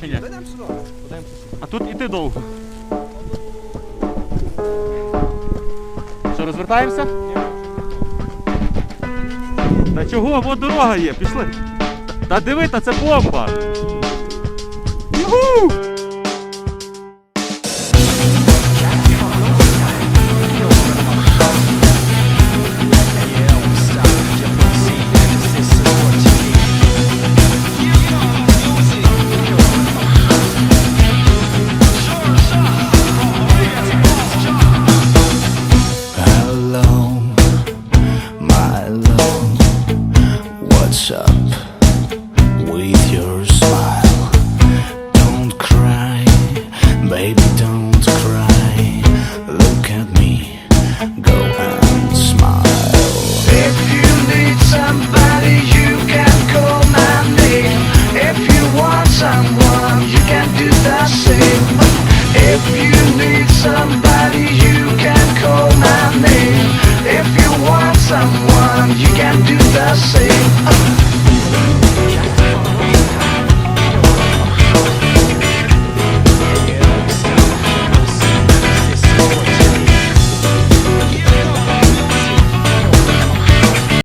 Чи ні? А тут іти довго. Що, розвертаємося? Та чого? Во дорога є, пішли. Та диви, та це бомба. Юху! lights up with your smile. Don't cry, baby, don't cry. Look at me, go and smile. If you need somebody, you can call my name. If you want someone, you can do the same. If you need somebody, someone you can do the same.